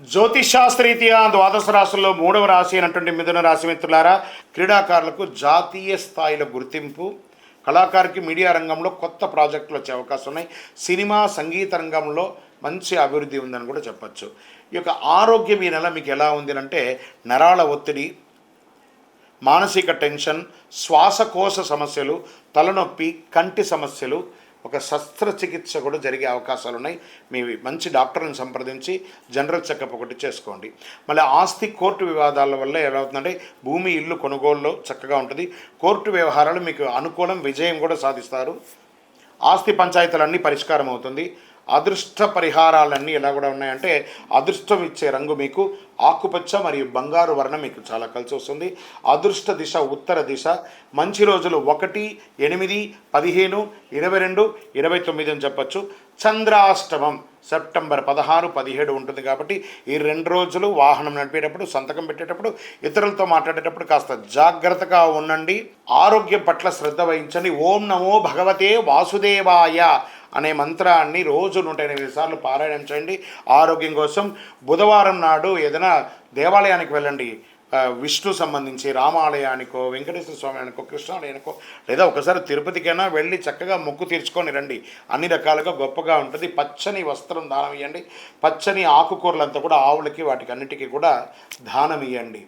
జ్యోతిషాస్త్రీత్యా ద్వాదశ రాశుల్లో మూడవ రాశి అయినటువంటి మిథున రాశి మిత్రులారా క్రీడాకారులకు జాతీయ స్థాయిలో గుర్తింపు కళాకారుకి మీడియా రంగంలో కొత్త ప్రాజెక్టులు వచ్చే అవకాశం ఉన్నాయి. సినిమా సంగీత రంగంలో మంచి అభివృద్ధి ఉందని కూడా చెప్పచ్చు. ఈ యొక్క ఆరోగ్యం ఈ నెల మీకు ఎలా ఉంది అంటే నరాల ఒత్తిడి మానసిక టెన్షన్ శ్వాసకోశ సమస్యలు తలనొప్పి కంటి సమస్యలు ఒక శస్త్రచికిత్స కూడా జరిగే అవకాశాలు ఉన్నాయి. మీ మంచి డాక్టర్ని సంప్రదించి జనరల్ చెకప్ ఒకటి చేసుకోండి. మళ్ళీ ఆస్తి కోర్టు వివాదాల వల్ల ఎలా అవుతుందంటే భూమి ఇల్లు కొనుగోలులో చక్కగా ఉంటుంది. కోర్టు వ్యవహారాలు మీకు అనుకూలం విజయం కూడా సాధిస్తారు. ఆస్తి పంచాయతీలన్నీ పరిష్కారం అవుతుంది. అదృష్ట పరిహారాలన్నీ ఎలా కూడా ఉన్నాయంటే అదృష్టం ఇచ్చే రంగు మీకు ఆకుపచ్చ మరియు బంగారు వర్ణం మీకు చాలా కలిసి వస్తుంది. అదృష్ట దిశ ఉత్తర దిశ. మంచి రోజులు ఒకటి ఎనిమిది పదిహేను ఇరవై రెండు ఇరవై తొమ్మిది అని చెప్పచ్చు. చంద్రాష్టమం సెప్టెంబర్ పదహారు పదిహేడు ఉంటుంది కాబట్టి ఈ రెండు రోజులు వాహనం నడిపేటప్పుడు సంతకం పెట్టేటప్పుడు ఇతరులతో మాట్లాడేటప్పుడు కాస్త జాగ్రత్తగా ఉండండి. ఆరోగ్యం పట్ల శ్రద్ధ వహించండి. ఓం నమో భగవతే వాసుదేవాయ అనే మంత్రాన్ని రోజు నూట ఎనిమిది సార్లు పారాయణం చేయండి. ఆరోగ్యం కోసం బుధవారం నాడు ఏదైనా దేవాలయానికి వెళ్ళండి. విష్ణు సంబంధించి రామాలయానికో వెంకటేశ్వర స్వామి అనుకో కృష్ణాలయానికో లేదా ఒకసారి తిరుపతికైనా వెళ్ళి చక్కగా మొక్కు తీర్చుకొని రండి. అన్ని రకాలుగా గొప్పగా ఉంటుంది. పచ్చని వస్త్రం దానం ఇవ్వండి పచ్చని ఆకుకూరలంతా కూడా ఆవులకి వాటికి అన్నిటికీ కూడా దానం ఇవ్వండి